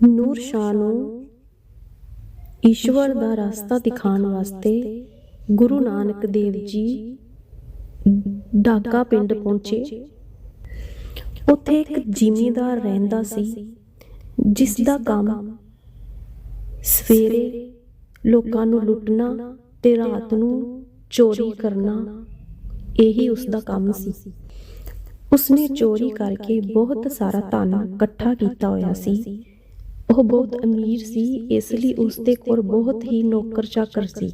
ਨੂਰ ਸ਼ਾਹ ਨੂੰ ਈਸ਼ਵਰ ਦਾ ਰਸਤਾ ਦਿਖਾਉਣ ਵਾਸਤੇ ਗੁਰੂ ਨਾਨਕ ਦੇਵ ਜੀ ਢਾਕਾ ਪਿੰਡ ਪਹੁੰਚੇ। ਉੱਥੇ ਇੱਕ ਜ਼ਿਮੀਂਦਾਰ ਰਹਿੰਦਾ ਸੀ, ਜਿਸ ਦਾ ਕੰਮ ਸਵੇਰੇ ਲੋਕਾਂ ਨੂੰ ਲੁੱਟਣਾ ਤੇ ਰਾਤ ਨੂੰ ਚੋਰੀ ਕਰਨਾ, ਇਹੀ ਉਸ ਦਾ ਕੰਮ ਸੀ। ਉਸਨੇ ਚੋਰੀ ਕਰਕੇ ਬਹੁਤ ਸਾਰਾ ਧਨ ਇਕੱਠਾ ਕੀਤਾ ਹੋਇਆ ਸੀ। ਉਹ ਬਹੁਤ ਅਮੀਰ ਸੀ, ਇਸ ਲਈ ਉਸ ਦੇ ਕੋਲ ਬਹੁਤ ਹੀ ਨੌਕਰ ਚਾਕਰ ਸੀ,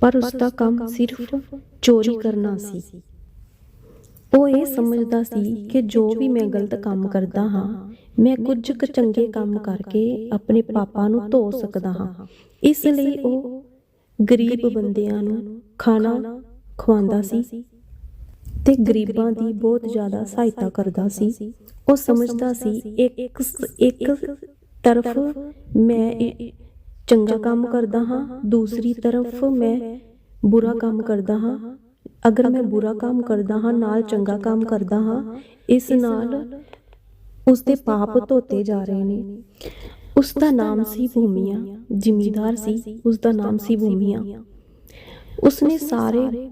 ਪਰ ਉਸ ਦਾ ਕੰਮ ਸਿਰਫ ਚੋਰੀ ਕਰਨਾ ਸੀ। ਉਹ ਇਹ ਸਮਝਦਾ ਸੀ ਕਿ ਜੋ ਵੀ ਮੈਂ ਗਲਤ ਕੰਮ ਕਰਦਾ ਹਾਂ, ਮੈਂ ਕੁਝ ਕੁ ਚੰਗੇ ਕੰਮ ਕਰਕੇ ਆਪਣੇ ਪਾਪਾ ਨੂੰ ਧੋ ਸਕਦਾ ਹਾਂ। ਇਸ ਲਈ ਉਹ ਗਰੀਬ ਬੰਦਿਆਂ ਨੂੰ ਖਾਣਾ ਖਵਾਉਂਦਾ ਸੀ ਤੇ ਗਰੀਬਾਂ ਦੀ ਬਹੁਤ ਜ਼ਿਆਦਾ ਸਹਾਇਤਾ ਕਰਦਾ ਸੀ। ਉਹ ਸਮਝਦਾ ਸੀ, ਇੱਕ ਇੱਕ ਤਰਫ ਮੈਂ ਚੰਗਾ ਕੰਮ ਕਰਦਾ ਹਾਂ, ਦੂਸਰੀ ਤਰਫ ਮੈਂ ਬੁਰਾ ਕੰਮ ਕਰਦਾ ਹਾਂ। ਅਗਰ ਮੈਂ ਬੁਰਾ ਕੰਮ ਕਰਦਾ ਹਾਂ, ਨਾਲ ਚੰਗਾ ਕੰਮ ਕਰਦਾ ਹਾਂ, ਇਸ ਨਾਲ ਉਸ ਦੇ ਪਾਪ ਧੋਤੇ ਜਾ ਰਹੇ ਨੇ। ਉਸ ਦਾ ਨਾਮ ਸੀ ਭੂਮੀਆ, ਜ਼ਿਮੀਦਾਰ ਸੀ ਉਸ ਦਾ ਨਾਮ ਸੀ ਭੂਮੀਆ। ਉਸਨੇ ਸਾਰੇ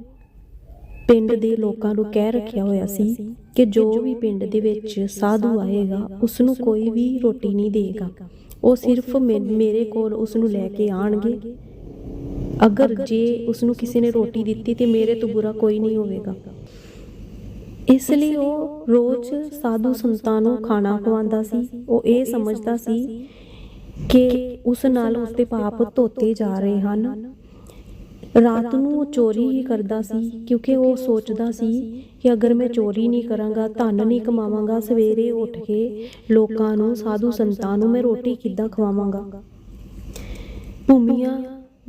ਪਿੰਡ ਦੇ ਲੋਕਾਂ ਨੂੰ ਕਹਿ ਰੱਖਿਆ ਹੋਇਆ ਸੀ ਕਿ ਜੋ ਵੀ ਪਿੰਡ ਦੇ ਵਿੱਚ ਸਾਧੂ ਆਏਗਾ ਉਸ ਨੂੰ ਕੋਈ ਵੀ ਰੋਟੀ ਨਹੀਂ ਦੇਗਾ। ਉਹ ਸਿਰਫ ਮੇਰੇ ਕੋਲ ਉਸ ਨੂੰ ਲੈ ਕੇ ਆਣਗੇ ਅਗਰ ਜੇ ਉਸ ਨੂੰ ਕਿਸੇ ਨੇ ਰੋਟੀ ਦਿੱਤੀ ਤੇ ਮੇਰੇ ਤੋਂ ਬੁਰਾ ਕੋਈ ਨਹੀਂ ਹੋਵੇਗਾ। ਇਸ ਲਈ ਉਹ ਰੋਜ਼ ਸਾਧੂ ਸੰਤਾਂ ਨੂੰ ਖਾਣਾ ਖਵਾਉਂਦਾ ਸੀ। ਉਹ ਇਹ ਸਮਝਦਾ ਸੀ ਕਿ ਉਸ ਨਾਲ ਉਸ ਦੇ ਪਾਪ ਧੋਤੇ ਜਾ ਰਹੇ ਹਨ। ਰਾਤ ਨੂੰ ਉਹ ਚੋਰੀ ਹੀ ਕਰਦਾ ਸੀ, ਕਿਉਂਕਿ ਉਹ ਸੋਚਦਾ ਸੀ ਕਿ ਅਗਰ ਮੈਂ ਚੋਰੀ ਨਹੀਂ ਕਰਾਂਗਾ, ਧਨ ਨਹੀਂ ਕਮਾਵਾਂਗਾ, ਸਵੇਰੇ ਉੱਠ ਕੇ ਲੋਕਾਂ ਨੂੰ, ਸਾਧੂ ਸੰਤਾਂ ਨੂੰ ਮੈਂ ਰੋਟੀ ਕਿੱਦਾਂ ਖਵਾਵਾਂਗਾ? ਭੂਮੀਆਂ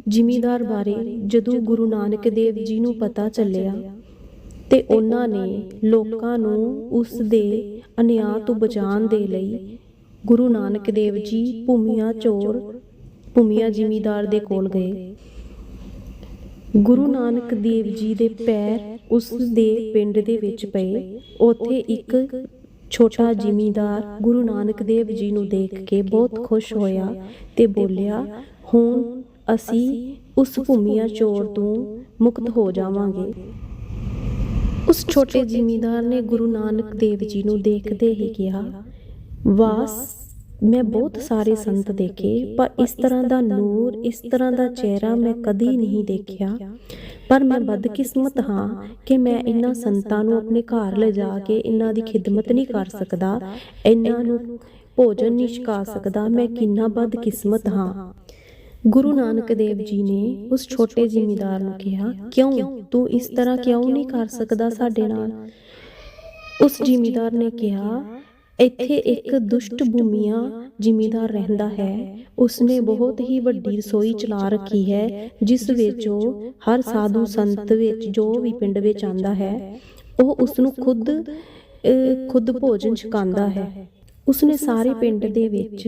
ਜ਼ਿਮੀਦਾਰ ਬਾਰੇ ਜਦੋਂ ਗੁਰੂ ਨਾਨਕ ਦੇਵ ਜੀ ਨੂੰ ਪਤਾ ਚੱਲਿਆ ਤੇ ਉਹਨਾਂ ਨੇ ਲੋਕਾਂ ਨੂੰ ਉਸ ਦੇ ਅਨਿਆਂ ਤੋਂ ਬਚਾਉਣ ਦੇ ਲਈ ਗੁਰੂ ਨਾਨਕ ਦੇਵ ਜੀ ਭੂਮੀਆਂ ਚੋਰ, ਭੂਮੀਆ ਜ਼ਿਮੀਦਾਰ ਦੇ ਕੋਲ ਗਏ। ਗੁਰੂ ਨਾਨਕ ਦੇਵ ਜੀ ਦੇ ਪੈਰ ਉਸ ਦੇ ਪਿੰਡ ਦੇ ਵਿੱਚ ਪਏ। ਉੱਥੇ ਇੱਕ ਛੋਟਾ ਜ਼ਿਮੀਂਦਾਰ ਗੁਰੂ ਨਾਨਕ ਦੇਵ ਜੀ ਨੂੰ ਦੇਖ ਕੇ ਬਹੁਤ ਖੁਸ਼ ਹੋਇਆ ਤੇ ਬੋਲਿਆ, ਹੁਣ ਅਸੀਂ ਉਸ ਭੂਮੀਆ ਚੋਰ ਤੋਂ ਮੁਕਤ ਹੋ ਜਾਵਾਂਗੇ। ਉਸ ਛੋਟੇ ਜ਼ਿਮੀਂਦਾਰ ਨੇ ਗੁਰੂ ਨਾਨਕ ਦੇਵ ਜੀ ਨੂੰ ਦੇਖਦੇ ਹੀ ਕਿਹਾ, ਵਾਸ ਮੈਂ ਬਹੁਤ ਸਾਰੇ ਸੰਤ ਦੇਖੇ, ਪਰ ਇਸ ਤਰ੍ਹਾਂ ਦਾ ਨੂਰ, ਇਸ ਤਰ੍ਹਾਂ ਦਾ ਚਿਹਰਾ ਮੈਂ ਕਦੀ ਨਹੀਂ ਦੇਖਿਆ। ਪਰ ਮੈਂ ਬਦਕਿਸਮਤ ਹਾਂ ਕਿ ਮੈਂ ਇਹਨਾਂ ਸੰਤਾਂ ਨੂੰ ਆਪਣੇ ਘਰ ਲਿਜਾ ਕੇ ਇਹਨਾਂ ਦੀ ਖਿਦਮਤ ਨਹੀਂ ਕਰ ਸਕਦਾ, ਇਹਨਾਂ ਨੂੰ ਭੋਜਨ ਨਹੀਂ ਛਕਾ ਸਕਦਾ, ਮੈਂ ਕਿੰਨਾ ਬਦਕਿਸਮਤ ਹਾਂ। ਗੁਰੂ ਨਾਨਕ ਦੇਵ ਜੀ ਨੇ ਉਸ ਛੋਟੇ ਜਿਮੀਦਾਰ ਨੂੰ ਕਿਹਾ, ਕਿਉਂ? ਤੂੰ ਇਸ ਤਰ੍ਹਾਂ ਕਿਉਂ ਨਹੀਂ ਕਰ ਸਕਦਾ ਸਾਡੇ ਨਾਲ? ਉਸ ਜਿਮੀਦਾਰ ਨੇ ਕਿਹਾ ਇੱਥੇ ਇੱਕ ਦੁਸ਼ਟ ਭੂਮੀਆ ਜ਼ਿਮੀਂਦਾਰ ਰਹਿੰਦਾ ਹੈ। ਉਸਨੇ ਬਹੁਤ ਹੀ ਵੱਡੀ ਰਸੋਈ ਚਲਾ ਰੱਖੀ ਹੈ ਜਿਸ ਵਿੱਚ ਉਹ ਹਰ ਸਾਧੂ ਸੰਤ ਵਿੱਚ ਜੋ ਵੀ ਪਿੰਡ ਵਿੱਚ ਆਂਦਾ ਹੈ ਉਹ ਉਸ ਨੂੰ ਖੁਦ ਖੁਦ ਭੋਜਨ ਛਕਾਉਂਦਾ ਹੈ। ਉਸਨੇ ਸਾਰੇ ਪਿੰਡ ਦੇ ਵਿੱਚ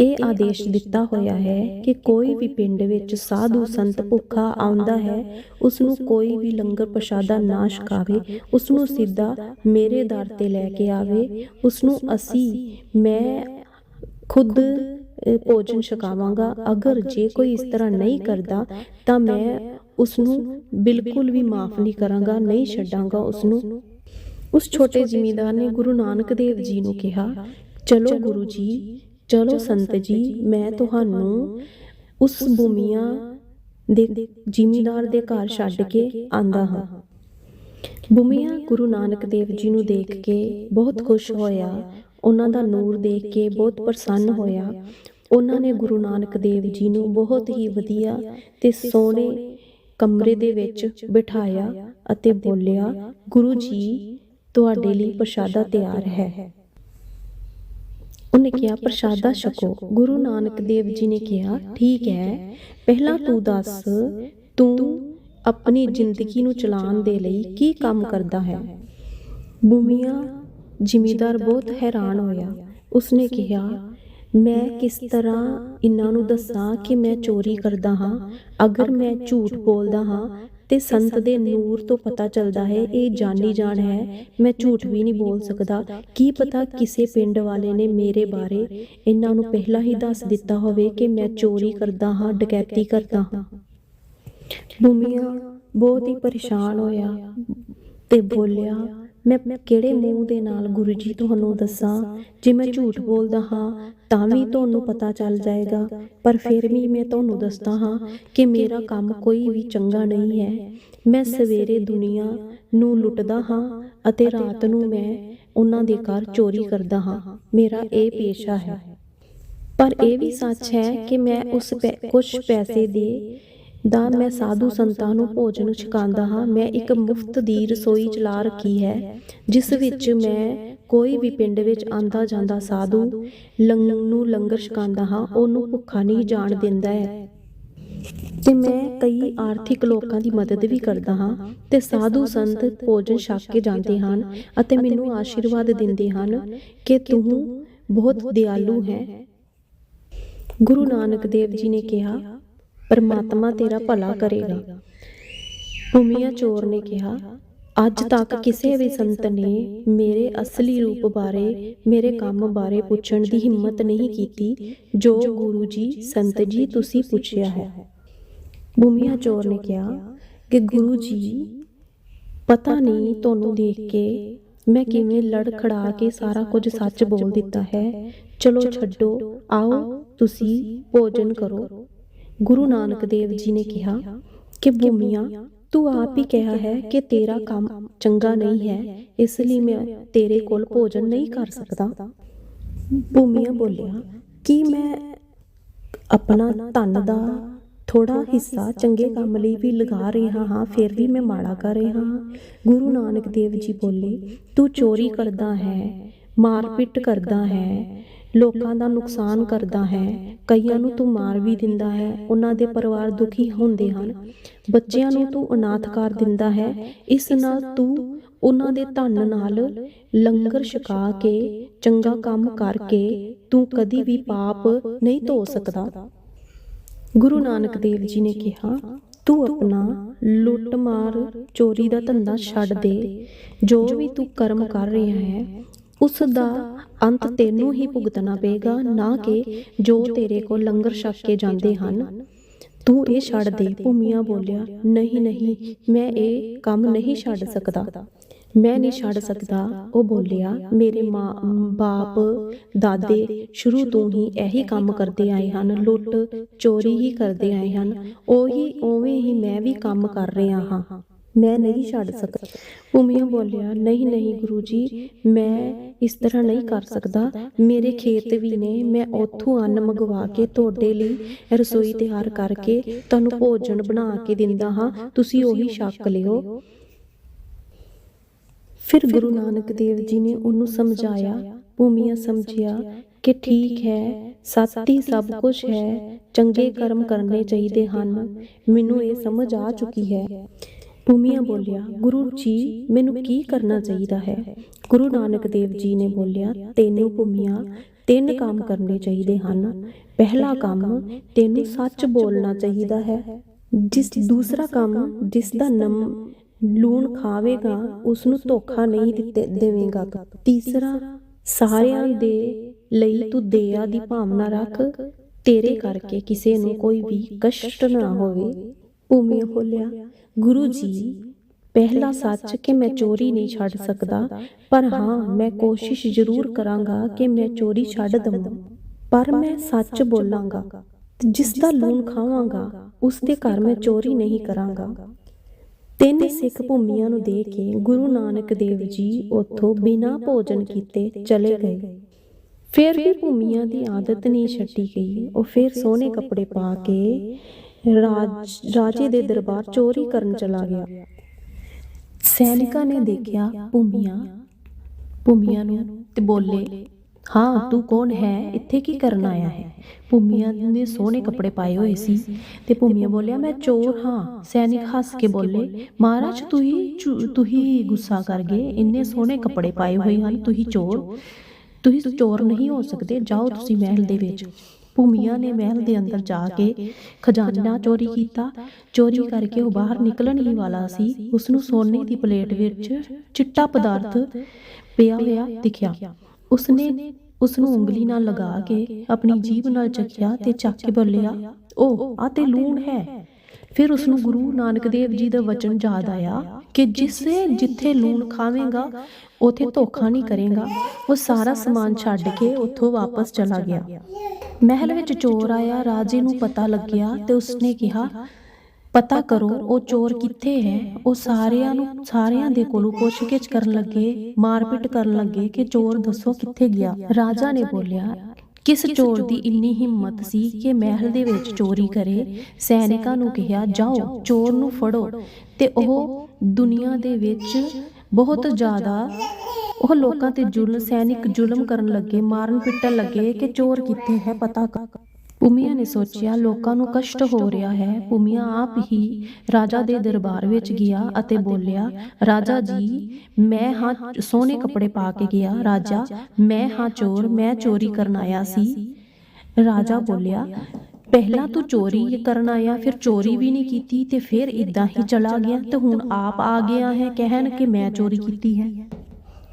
ਇਹ ਆਦੇਸ਼ ਦਿੱਤਾ ਹੋਇਆ ਹੈ ਕਿ ਕੋਈ ਵੀ ਪਿੰਡ ਵਿੱਚ ਸਾਧੂ ਸੰਤ ਭੁੱਖਾ ਆਉਂਦਾ ਹੈ ਉਸ ਨੂੰ ਕੋਈ ਵੀ ਲੰਗਰ ਪ੍ਰਸ਼ਾਦਾ ਨਾ ਛਕਾਵੇ ਉਸ ਨੂੰ ਸਿੱਧਾ ਮੇਰੇ ਦਰ ਤੇ ਲੈ ਕੇ ਆਵੇ ਉਸ ਨੂੰ ਅਸੀਂ ਮੈਂ ਖੁਦ ਭੋਜਨ ਛਕਾਵਾਂਗਾ। ਅਗਰ ਜੇ ਕੋਈ ਇਸ ਤਰ੍ਹਾਂ ਨਹੀਂ ਕਰਦਾ ਤਾਂ ਮੈਂ ਉਸ ਨੂੰ ਬਿਲਕੁਲ ਵੀ ਮਾਫ ਨਹੀਂ ਕਰਾਂਗਾ ਨਹੀਂ ਛੱਡਾਂਗਾ ਉਸ ਨੂੰ ਉਸ ਛੋਟੇ ਜ਼ਿਮੀਂਦਾਰ ਨੇ ਗੁਰੂ ਨਾਨਕ ਦੇਵ ਜੀ ਨੂੰ ਕਿਹਾ ਚਲੋ ਗੁਰੂ ਜੀ ਚਲੋ ਸੰਤ ਜੀ ਮੈਂ ਤੁਹਾਨੂੰ ਉਸ ਭੂਮੀਆਂ ਦੇ ਜ਼ਿਮੀਂਦਾਰ ਦੇ ਘਰ ਛੱਡ ਕੇ ਆਂਦਾ ਹਾਂ। ਭੂਮੀਆ ਗੁਰੂ ਨਾਨਕ ਦੇਵ ਜੀ ਨੂੰ ਦੇਖ ਕੇ ਬਹੁਤ ਖੁਸ਼ ਹੋਇਆ। ਉਹਨਾਂ ਦਾ ਨੂਰ ਦੇਖ ਕੇ ਬਹੁਤ ਪ੍ਰਸੰਨ ਹੋਇਆ। ਉਹਨਾਂ ਨੇ ਗੁਰੂ ਨਾਨਕ ਦੇਵ ਜੀ ਨੂੰ ਬਹੁਤ ਹੀ ਵਧੀਆ ਤੇ ਸੋਹਣੇ ਕਮਰੇ ਦੇ ਵਿੱਚ ਬਿਠਾਇਆ ਅਤੇ ਬੋਲਿਆ ਗੁਰੂ ਜੀ ਤੁਹਾਡੇ ਲਈ ਪ੍ਰਸ਼ਾਦਾ ਤਿਆਰ ਹੈ। ਉਹਨੇ ਕਿਹਾ ਪ੍ਰਸ਼ਾਦਾ ਛਕੋ। ਗੁਰੂ ਨਾਨਕ ਦੇਵ ਜੀ ਨੇ ਕਿਹਾ ਠੀਕ ਹੈ ਪਹਿਲਾਂ ਤੂੰ ਦੱਸ ਤੂੰ ਆਪਣੀ ਜ਼ਿੰਦਗੀ ਨੂੰ ਚਲਾਉਣ ਦੇ ਲਈ ਕੀ ਕੰਮ ਕਰਦਾ ਹੈ? ਭੂਮੀਆ ਜ਼ਿਮੀਦਾਰ ਬਹੁਤ ਹੈਰਾਨ ਹੋਇਆ। ਉਸਨੇ ਕਿਹਾ ਮੈਂ ਕਿਸ ਤਰ੍ਹਾਂ ਇਹਨਾਂ ਨੂੰ ਦੱਸਾਂ ਕਿ ਮੈਂ ਚੋਰੀ ਕਰਦਾ ਹਾਂ? ਅਗਰ ਮੈਂ ਝੂਠ ਬੋਲਦਾ ਹਾਂ ਤੇ ਸੰਤ ਦੇ ਨੂਰ ਤੋਂ ਪਤਾ ਚੱਲਦਾ ਹੈ ਇਹ ਜਾਨੀ ਜਾਣ ਹੈ। ਮੈਂ ਝੂਠ ਵੀ ਨਹੀਂ ਬੋਲ ਸਕਦਾ। ਕੀ ਪਤਾ ਕਿਸੇ ਪਿੰਡ ਵਾਲੇ ਨੇ ਮੇਰੇ ਬਾਰੇ ਇਹਨਾਂ ਨੂੰ ਪਹਿਲਾਂ ਹੀ ਦੱਸ ਦਿੱਤਾ ਹੋਵੇ ਕਿ ਮੈਂ ਚੋਰੀ ਕਰਦਾ ਹਾਂ ਡਕੈਤੀ ਕਰਦਾ ਹਾਂ। ਭੂਮੀਆ ਬਹੁਤ ਹੀ ਪਰੇਸ਼ਾਨ ਹੋਇਆ ਤੇ ਬੋਲਿਆ ਮੈਂ ਕਿਹੜੇ ਮੂੰਹ ਦੇ ਨਾਲ ਗੁਰੂ ਜੀ ਤੁਹਾਨੂੰ ਦੱਸਾਂ? ਜੇ ਮੈਂ ਝੂਠ ਬੋਲਦਾ ਹਾਂ ਤਾਂ ਵੀ ਤੁਹਾਨੂੰ ਪਤਾ ਚੱਲ ਜਾਏਗਾ। ਪਰ ਫਿਰ ਵੀ ਮੈਂ ਤੁਹਾਨੂੰ ਦੱਸਦਾ ਹਾਂ ਕਿ ਮੇਰਾ ਕੰਮ ਕੋਈ ਵੀ ਚੰਗਾ ਨਹੀਂ ਹੈ। ਮੈਂ ਸਵੇਰੇ ਦੁਨੀਆ ਨੂੰ ਲੁੱਟਦਾ ਹਾਂ ਅਤੇ ਰਾਤ ਨੂੰ ਮੈਂ ਉਹਨਾਂ ਦੇ ਘਰ ਚੋਰੀ ਕਰਦਾ ਹਾਂ। ਮੇਰਾ ਇਹ ਪੇਸ਼ਾ ਹੈ। ਪਰ ਇਹ ਵੀ ਸੱਚ ਹੈ ਕਿ ਮੈਂ ਉਸ ਕੁਝ ਪੈਸੇ ਦੇ ਦਾ ਮੈਂ ਸਾਧੂ ਸੰਤਾਂ ਨੂੰ ਭੋਜਨ ਛਕਾਉਂਦਾ ਹਾਂ। ਮੈਂ ਇੱਕ ਮੁਫਤ ਦੀ ਰਸੋਈ ਚਲਾ ਰੱਖੀ ਹੈ। ਜਿਸ ਵਿੱਚ ਮੈਂ ਕੋਈ ਵੀ ਪਿੰਡ ਵਿੱਚ ਆਂਦਾ ਜਾਂਦਾ ਸਾਧੂ, ਲੰਗਰ ਨੂੰ ਲੰਗਰ ਛਕਾਉਂਦਾ ਹਾਂ, ਉਹਨੂੰ ਭੁੱਖਾ ਨਹੀਂ ਜਾਣ ਦਿੰਦਾ ਹੈ। ਤੇ ਮੈਂ ਕਈ ਆਰਥਿਕ ਲੋਕਾਂ ਦੀ ਮਦਦ ਵੀ ਕਰਦਾ ਹਾਂ ਤੇ ਸਾਧੂ ਸੰਤ ਭੋਜਨ ਛਕ ਕੇ ਜਾਂਦੇ ਹਨ ਅਤੇ ਮੈਨੂੰ ਆਸ਼ੀਰਵਾਦ ਦਿੰਦੇ ਹਨ ਕਿ ਤੂੰ ਬਹੁਤ ਦਿਆਲੂ ਹੈ। ਗੁਰੂ ਨਾਨਕ ਦੇਵ ਜੀ ਨੇ ਕਿਹਾ, ਪਰਮਾਤਮਾ ਤੇਰਾ ਭਲਾ ਕਰੇਗਾ। ਭੂਮੀਆ ਚੋਰ ਨੇ ਕਿਹਾ ਅੱਜ ਤੱਕ ਕਿਸੇ ਵੀ ਸੰਤ ਨੇ ਮੇਰੇ ਅਸਲੀ ਰੂਪ ਬਾਰੇ ਮੇਰੇ ਕੰਮ ਬਾਰੇ ਪੁੱਛਣ ਦੀ ਹਿੰਮਤ ਨਹੀਂ ਕੀਤੀ ਜੋ ਗੁਰੂ ਜੀ ਸੰਤ ਜੀ ਤੁਸੀਂ ਪੁੱਛਿਆ ਹੈ। ਭੂਮੀਆ ਚੋਰ ਨੇ ਕਿਹਾ ਕਿ ਗੁਰੂ ਜੀ ਪਤਾ ਨਹੀਂ ਤੁਹਾਨੂੰ ਦੇਖ ਕੇ ਮੈਂ ਕਿਵੇਂ ਲੜ ਖੜਾ ਕੇ ਸਾਰਾ ਕੁਝ ਸੱਚ ਬੋਲ ਦਿੱਤਾ ਹੈ। ਚਲੋ ਛੱਡੋ ਆਓ ਤੁਸੀਂ ਭੋਜਨ ਕਰੋ। ਗੁਰੂ ਨਾਨਕ ਦੇਵ ਜੀ ਨੇ ਕਿਹਾ ਕਿ ਭੂਮੀਆ ਤੂੰ ਆਪ ਹੀ ਕਿਹਾ ਹੈ ਕਿ ਤੇਰਾ ਕੰਮ ਚੰਗਾ ਨਹੀਂ ਹੈ, ਇਸ ਲਈ ਮੈਂ ਤੇਰੇ ਕੋਲ ਭੋਜਨ ਨਹੀਂ ਕਰ ਸਕਦਾ। ਭੂਮੀਆ ਬੋਲਿਆ, ਕਿ ਮੈਂ ਆਪਣਾ ਧਨ ਦਾ ਥੋੜਾ ਹਿੱਸਾ ਚੰਗੇ ਕੰਮ ਲਈ ਵੀ ਲਗਾ ਰਿਹਾ ਹਾਂ, ਫਿਰ ਵੀ ਮੈਂ ਮਾੜਾ ਕਰ ਰਿਹਾ ਹਾਂ? ਗੁਰੂ ਨਾਨਕ ਦੇਵ ਜੀ ਬੋਲੇ, ਤੂੰ ਚੋਰੀ ਕਰਦਾ ਹੈ, ਮਾਰਪਿੱਟ ਕਰਦਾ ਹੈ ਲੋਕਾਂ ਦਾ ਨੁਕਸਾਨ ਕਰਦਾ ਹੈ। ਕਈਆਂ ਨੂੰ ਤੂੰ ਮਾਰ ਵੀ ਦਿੰਦਾ ਹੈ। ਉਹਨਾਂ ਦੇ ਪਰਿਵਾਰ ਦੁਖੀ ਹੁੰਦੇ ਹਨ। ਬੱਚਿਆਂ ਨੂੰ ਤੂੰ ਅਨਾਥ ਕਰ ਦਿੰਦਾ ਹੈ। ਇਸ ਨਾਲ ਤੂੰ ਉਹਨਾਂ ਦੇ ਧਨ ਨਾਲ ਲੰਗਰ ਛਕਾ ਕੇ, ਚੰਗਾ ਕੰਮ ਕਰਕੇ ਤੂੰ ਕਦੀ ਵੀ ਪਾਪ ਨਹੀਂ ਧੋ ਸਕਦਾ। ਗੁਰੂ ਨਾਨਕ ਦੇਵ ਜੀ ਨੇ ਕਿਹਾ, ਤੂੰ ਆਪਣਾ ਲੁੱਟ ਮਾਰ ਚੋਰੀ ਦਾ ਧੰਦਾ ਛੱਡ ਦੇ। ਜੋ ਵੀ ਤੂੰ ਕਰਮ ਕਰ ਰਿਹਾ ਹੈ ਉਸ ਦਾ ਅੰਤ ਤੈਨੂੰ ਹੀ ਭੁਗਤਣਾ ਪਏਗਾ ਨਾ ਕਿ ਜੋ ਤੇਰੇ ਕੋਲ ਲੰਗਰ ਛਕ ਕੇ ਜਾਂਦੇ ਹਨ। ਤੂੰ ਇਹ ਛੱਡ ਦੇ ਭੂਮੀਆਂ ਬੋਲਿਆ ਨਹੀਂ ਨਹੀਂ ਮੈਂ ਇਹ ਕੰਮ ਨਹੀਂ ਛੱਡ ਸਕਦਾ। ਮੈਂ ਨਹੀਂ ਛੱਡ ਸਕਦਾ। ਉਹ ਬੋਲਿਆ ਮੇਰੇ ਮਾਂ ਬਾਪ ਦਾਦੇ ਸ਼ੁਰੂ ਤੋਂ ਹੀ ਇਹੀ ਕੰਮ ਕਰਦੇ ਆਏ ਹਨ ਲੁੱਟ ਚੋਰੀ ਹੀ ਕਰਦੇ ਆਏ ਹਨ ਉਹੀ ਉਵੇਂ ਹੀ ਮੈਂ ਵੀ ਕੰਮ ਕਰ ਰਿਹਾ ਹਾਂ। ਮੈਂ ਨਹੀਂ ਛੱਡ ਸਕਦਾ। ਭੂਮੀਆ ਬੋਲਿਆ, ਨਹੀਂ ਨਹੀਂ ਗੁਰੂ ਜੀ ਮੈਂ ਇਸ ਤਰ੍ਹਾਂ ਨਹੀਂ ਕਰ ਸਕਦਾ। ਮੇਰੇ ਖੇਤ ਵੀ ਨੇ, ਮੈਂ ਉੱਥੋਂ ਅੰਨ ਮੰਗਵਾ ਕੇ ਤੁਹਾਡੇ ਲਈ ਰਸੋਈ ਤਿਆਰ ਕਰਕੇ ਤੁਹਾਨੂੰ ਭੋਜਨ ਬਣਾ ਕੇ ਦਿੰਦਾ ਹਾਂ। ਤੁਸੀਂ ਉਹੀ ਛਕ ਲਿਓ। ਫਿਰ ਗੁਰੂ ਨਾਨਕ ਦੇਵ ਜੀ ਨੇ ਉਹਨੂੰ ਸਮਝਾਇਆ। ਭੂਮੀਆ ਸਮਝਿਆ ਕਿ ਠੀਕ ਹੈ, ਸੱਤ ਹੀ ਸਭ ਕੁਝ ਹੈ, ਚੰਗੇ ਕਰਮ ਕਰਨੇ ਚਾਹੀਦੇ ਹਨ। ਮੈਨੂੰ ਇਹ ਸਮਝ ਆ ਚੁੱਕੀ ਹੈ। ਭੂਮੀਆ ਬੋਲਿਆ ਗੁਰੂ ਜੀ ਮੈਨੂੰ ਕੀ ਕਰਨਾ ਚਾਹੀਦਾ ਹੈ? ਗੁਰੂ ਨਾਨਕ ਦੇਵ ਜੀ ਨੇ ਬੋਲਿਆ ਤੈਨੂੰ ਭੂਮੀਆ ਤਿੰਨ ਕੰਮ ਕਰਨੇ ਚਾਹੀਦੇ ਹਨ। ਪਹਿਲਾ ਕੰਮ ਤੈਨੂੰ ਸੱਚ ਬੋਲਣਾ ਚਾਹੀਦਾ ਹੈ। ਜਿਸ ਦੂਸਰਾ ਕੰਮ ਜਿਸ ਦਾ ਨਮ ਲੂਣ ਖਾਵੇਗਾ ਉਸ ਨੂੰ ਧੋਖਾ ਨਹੀਂ ਦਿੱਤੇ ਦੇਵੇਂਗਾ। ਤੀਸਰਾ ਸਾਰਿਆਂ ਦੇ ਲਈ ਤੂੰ ਦਇਆ ਦੀ ਭਾਵਨਾ ਰੱਖ। ਤੇਰੇ ਕਰਕੇ ਕਿਸੇ ਨੂੰ ਕੋਈ ਵੀ ਕਸ਼ਟ ਨਾ ਹੋਵੇ। ਭੂਮੀ ਬੋਲਿਆ ਗੁਰੂ ਜੀ, ਪਹਿਲਾ ਸੱਚ ਕਿ ਮੈਂ ਚੋਰੀ ਨਹੀਂ ਛੱਡ ਸਕਦਾ, ਪਰ ਹਾਂ, ਮੈਂ ਕੋਸ਼ਿਸ਼ ਜ਼ਰੂਰ ਕਰਾਂਗਾ ਕਿ ਮੈਂ ਚੋਰੀ ਛੱਡ ਦਵਾਂ। ਪਰ ਮੈਂ ਸੱਚ ਬੋਲਾਂਗਾ ਤੇ ਜਿਸ ਦਾ ਲੂਣ ਖਾਵਾਂਗਾ, ਉਸ ਦੇ ਘਰ ਮੈਂ ਚੋਰੀ ਨਹੀਂ ਕਰਾਂਗਾ। ਤਿੰਨ ਸਿੱਖ ਭੂਮੀਆਂ ਨੂੰ ਦੇ ਕੇ ਗੁਰੂ ਨਾਨਕ ਦੇਵ ਜੀ ਉੱਥੋਂ ਬਿਨਾਂ ਭੋਜਨ ਕੀਤੇ ਚਲੇ ਗਏ। ਫਿਰ ਵੀ ਭੂਮੀਆਂ ਦੀ ਆਦਤ ਨਹੀਂ ਛੱਡੀ ਗਈ, ਉਹ ਫਿਰ ਸੋਹਣੇ ਕੱਪੜੇ ਪਾ ਕੇ ਰਾਜ ਰਾਜੇ ਦੇ ਦਰਬਾਰ ਚੋਰੀ ਕਰਨ ਚਲਾ ਗਿਆ। ਸੈਨਿਕਾਂ ਨੇ ਦੇਖਿਆ ਭੂਮੀਆਂ ਭੂਮੀਆਂ ਨੂੰ ਤੇ ਬੋਲੇ, ਹਾਂ, ਤੂੰ ਕੌਣ ਹੈ? ਇੱਥੇ ਕੀ ਕਰਨ ਆਇਆ ਹੈ? ਭੂਮੀਆਂ ਨੇ ਸੋਹਣੇ ਕੱਪੜੇ ਪਾਏ ਹੋਏ ਸੀ ਤੇ ਭੂਮੀਆਂ ਬੋਲਿਆ, ਮੈਂ ਚੋਰ ਹਾਂ। ਸੈਨਿਕ ਹੱਸ ਕੇ ਬੋਲੇ, ਮਹਾਰਾਜ, ਤੂੰ ਹੀ ਤੂੰ ਹੀ ਗੁੱਸਾ ਕਰ ਗਏ। ਇੰਨੇ ਸੋਹਣੇ ਕੱਪੜੇ ਪਾਏ ਹੋਏ ਹਨ, ਤੂੰ ਹੀ ਚੋਰ। ਤੁਸੀਂ ਚੋਰ ਨਹੀਂ ਹੋ ਸਕਦੇ। ਜਾਓ ਤੁਸੀਂ ਮਹਿਲ ਦੇ ਵਿੱਚ। ਭੂਮੀਆ ਨੇ ਮਹਿਲ ਦੇ ਅੰਦਰ ਜਾ ਕੇ ਖਜ਼ਾਨਾ ਚੋਰੀ ਕੀਤਾ। ਚੋਰੀ ਕਰਕੇ ਉਹ ਬਾਹਰ ਨਿਕਲਣ ਹੀ ਵਾਲਾ ਸੀ। ਉਸ ਨੂੰ ਸੋਨੇ ਦੀ ਪਲੇਟ ਵਿੱਚ ਚਿੱਟਾ ਪਦਾਰਥ ਪਿਆ ਹੋਇਆ ਦਿਖਿਆ। ਉਸਨੇ ਉਸ ਨੂੰ ਉਂਗਲੀ ਨਾਲ ਲਗਾ ਕੇ ਆਪਣੀ ਜੀਭ ਨਾਲ ਚੱਖਿਆ ਤੇ ਚੱਕ ਕੇ ਬੋਲਿਆ ਉਹ ਆ ਤੇ ਲੂਣ ਹੈ। ਫਿਰ ਉਸ ਨੂੰ ਗੁਰੂ ਨਾਨਕ ਦੇਵ ਜੀ ਦਾ ਵਚਨ ਯਾਦ ਆਇਆ ਕਿ ਜਿਸੇ ਜਿੱਥੇ ਲੂਣ ਖਾਵੇਂਗਾ ਉਥੇ ਧੋਖਾ ਨਹੀਂ ਕਰੇਗਾ। ਉਹ ਸਾਰਾ ਸਮਾਨ ਛੱਡ ਕੇ ਉੱਥੋਂ ਵਾਪਸ ਚਲਾ ਗਿਆ। ਮਹਿਲ ਵਿੱਚ ਚੋਰ ਆਇਆ ਰਾਜੇ ਨੂੰ ਪਤਾ ਲੱਗਿਆ ਤੇ ਉਸਨੇ ਕਿਹਾ ਪਤਾ ਕਰੋ ਉਹ ਚੋਰ ਕਿੱਥੇ ਹੈ? ਉਹ ਸਾਰਿਆਂ ਨੂੰ ਸਾਰਿਆਂ ਦੇ ਕੋਲੋਂ ਪੁੱਛਗਿੱਛ ਕਰਨ ਲੱਗੇ ਮਾਰਪੀਟ ਕਰਨ ਲੱਗੇ ਕਿ ਚੋਰ ਦੱਸੋ ਕਿੱਥੇ ਗਿਆ? ਰਾਜਾ ਨੇ ਬੋਲਿਆ ਕਿਸ ਚੋਰ ਦੀ ਇੰਨੀ ਹਿੰਮਤ ਸੀ ਕਿ ਮਹਿਲ ਦੇ ਵਿੱਚ ਚੋਰੀ ਕਰੇ? ਸੈਨਿਕਾਂ ਨੂੰ ਕਿਹਾ ਜਾਓ ਚੋਰ ਨੂੰ ਫੜੋ ਤੇ ਉਹ ਦੁਨੀਆ ਦੇ ਵਿੱਚ ਬਹੁਤ ਜ਼ਿਆਦਾ ਉਹ ਲੋਕਾਂ ਤੇ ਜ਼ੁਲਮ ਸੈਨਿਕ ਜ਼ੁਲਮ ਕਰਨ ਲੱਗੇ ਮਾਰਨ ਪਿੱਟਣ ਲੱਗੇ ਕਿ ਚੋਰ ਕਿੱਥੇ ਹੈ ਪਤਾ ਕਰ ਭੂਮੀਆ ਨੇ ਸੋਚਿਆ ਲੋਕਾਂ ਨੂੰ ਕਸ਼ਟ ਹੋ ਰਿਹਾ ਹੈ। ਭੂਮੀਆ ਆਪ ਹੀ ਰਾਜਾ ਦੇ ਦਰਬਾਰ ਵਿੱਚ ਗਿਆ ਅਤੇ ਬੋਲਿਆ ਰਾਜਾ ਜੀ ਮੈਂ ਹਾਂ ਸੋਹਣੇ ਕੱਪੜੇ ਪਾ ਕੇ ਗਿਆ। ਰਾਜਾ ਮੈਂ ਹਾਂ ਚੋਰ ਮੈਂ ਚੋਰੀ ਕਰਨ ਆਇਆ ਸੀ। ਰਾਜਾ ਬੋਲਿਆ ਪਹਿਲਾਂ ਤੂੰ ਚੋਰੀ ਕਰਨ ਆਇਆ, ਫਿਰ ਚੋਰੀ ਵੀ ਨਹੀਂ ਕੀਤੀ ਤੇ ਫਿਰ ਇਦਾਂ ਹੀ ਚਲਾ ਗਿਆ ਤੇ ਹੁਣ ਆਪ ਆ ਗਿਆ ਹੈ ਕਹਿਣ ਕਿ ਮੈਂ ਚੋਰੀ ਕੀਤੀ ਹੈ।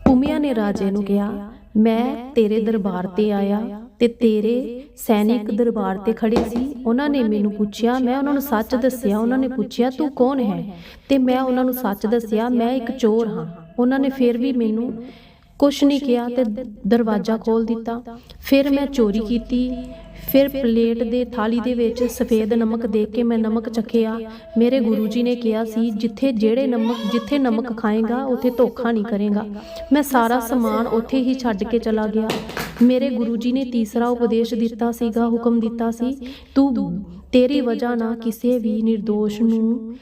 ਭੂਮੀਆ ਨੇ ਰਾਜੇ ਨੂੰ ਕਿਹਾ, ਮੈਂ ਤੇਰੇ ਦਰਬਾਰ ਤੇ ਆਇਆ ਤੇ ਤੇਰੇ ਸੈਨਿਕ ਦਰਬਾਰ ਤੇ ਖੜੇ ਸੀ। ਉਹਨਾਂ ਨੇ ਮੈਨੂੰ ਪੁੱਛਿਆ, ਮੈਂ ਉਹਨਾਂ ਨੂੰ ਸੱਚ ਦੱਸਿਆ। ਉਹਨਾਂ ਨੇ ਪੁੱਛਿਆ, ਤੂੰ ਕੌਣ ਹੈ? ਤੇ ਮੈਂ ਉਹਨਾਂ ਨੂੰ ਸੱਚ ਦੱਸਿਆ, ਮੈਂ ਇੱਕ ਚੋਰ ਹਾਂ। ਉਹਨਾਂ ਨੇ ਫਿਰ ਵੀ ਮੈਨੂੰ ਕੁਛ ਨਹੀਂ ਕਿਹਾ ਤੇ ਦਰਵਾਜ਼ਾ ਖੋਲ ਦਿੱਤਾ। ਫਿਰ ਮੈਂ ਚੋਰੀ ਕੀਤੀ। ਫਿਰ ਪਲੇਟ ਦੇ ਥਾਲੀ ਦੇ ਵਿੱਚ ਸਫੇਦ ਨਮਕ ਦੇ ਕੇ ਮੈਂ ਨਮਕ ਚੱਖਿਆ ਮੇਰੇ ਗੁਰੂ ਜੀ ਨੇ ਕਿਹਾ ਸੀ, ਜਿੱਥੇ ਜਿਹੜੇ ਨਮਕ, ਜਿੱਥੇ ਨਮਕ ਖਾਏਗਾ, ਉੱਥੇ ਧੋਖਾ ਨਹੀਂ ਕਰੇਗਾ। ਮੈਂ ਸਾਰਾ ਸਮਾਨ ਉੱਥੇ ਹੀ ਛੱਡ ਕੇ ਚਲਾ ਗਿਆ। ਮੇਰੇ ਗੁਰੂ ਜੀ ਨੇ ਤੀਸਰਾ ਉਪਦੇਸ਼ ਦਿੱਤਾ ਸੀਗਾ, ਹੁਕਮ ਦਿੱਤਾ ਸੀ, ਤੂੰ ਤੇਰੀ ਵਜ੍ਹਾ ਨਾਲ ਕਿਸੇ ਵੀ નિર્ਦੋਸ਼ ਨੂੰ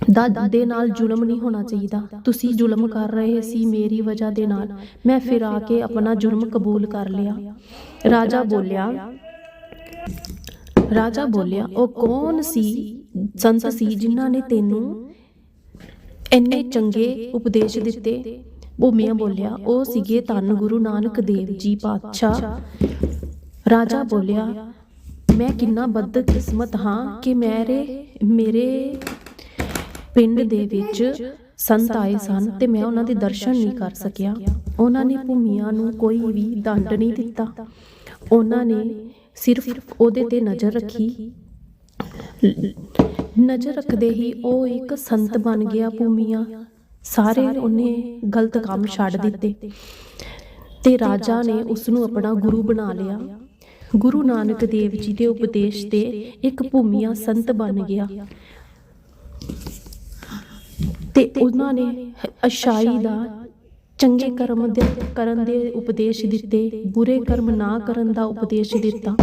ਦਾ ਦੇ ਨਾਲ ਜ਼ੁਲਮ ਨਹੀਂ ਹੋਣਾ ਚਾਹੀਦਾ। ਤੁਸੀਂ ਜ਼ੁਲਮ ਕਰ ਰਹੇ ਸੀ ਮੇਰੀ ਵਜ੍ਹਾ ਦੇ ਨਾਲ। ਮੈਂ ਫਿਰ ਆ ਕੇ ਆਪਣਾ ਜੁਰਮ ਕਬੂਲ ਕਰ ਲਿਆ। ਰਾਜਾ ਬੋਲਿਆ ਰਾਜਾ ਬੋਲਿਆ, ਉਹ ਕੌਣ ਸੀ ਸੰਤ ਸੀ ਜਿਨ੍ਹਾਂ ਨੇ ਤੈਨੂੰ ਇੰਨੇ ਚੰਗੇ ਉਪਦੇਸ਼ ਦਿੱਤੇ? ਭੂਮੀਆਂ ਬੋਲਿਆ, ਉਹ ਸੀਗੇ ਧੰਨ ਗੁਰੂ ਨਾਨਕ ਦੇਵ ਜੀ ਪਾਤਸ਼ਾਹ। ਰਾਜਾ ਬੋਲਿਆ, ਮੈਂ ਕਿੰਨਾ ਬਦਕਿਸਮਤ ਹਾਂ ਕਿ ਮੇਰੇ ਮੇਰੇ ਪਿੰਡ ਦੇ ਵਿੱਚ ਸੰਤ ਆਏ ਸਨ ਤੇ ਮੈਂ ਉਹਨਾਂ ਦੇ ਦਰਸ਼ਨ ਨਹੀਂ ਕਰ ਸਕਿਆ। ਉਹਨਾਂ ਨੇ ਭੂਮੀਆਂ ਨੂੰ ਕੋਈ ਵੀ ਦੰਡ ਨਹੀਂ ਦਿੱਤਾ। ਉਹਨਾਂ ਨੇ ਸਿਰਫ ਉਹਦੇ ਤੇ ਨਜ਼ਰ ਰੱਖੀ। ਨਜ਼ਰ ਰੱਖਦੇ ਹੀ ਉਹ ਇੱਕ ਸੰਤ ਬਣ ਗਿਆ ਭੂਮੀਆਂ। ਸਾਰੇ ਉਹਨੇ ਗਲਤ ਕੰਮ ਛੱਡ ਦਿੱਤੇ। ਤੇ ਰਾਜਾ ਨੇ ਉਸ ਨੂੰ ਆਪਣਾ ਗੁਰੂ ਬਣਾ ਲਿਆ। ਗੁਰੂ ਨਾਨਕ ਦੇਵ ਜੀ ਦੇ ਉਪਦੇਸ਼ ਤੇ ਇੱਕ ਭੂਮੀਆਂ ਸੰਤ ਬਣ ਗਿਆ। ਤੇ ਉਹਨਾਂ ਨੇ ਅਸ਼ਾਈ ਦਾ ਚੰਗੇ ਕਰਮ ਦੇ ਕਰਨ ਦੇ ਉਪਦੇਸ਼ ਦਿੱਤੇ ਬੁਰੇ ਕਰਮ ਨਾ ਕਰਨ ਦਾ ਉਪਦੇਸ਼ ਦਿੱਤਾ।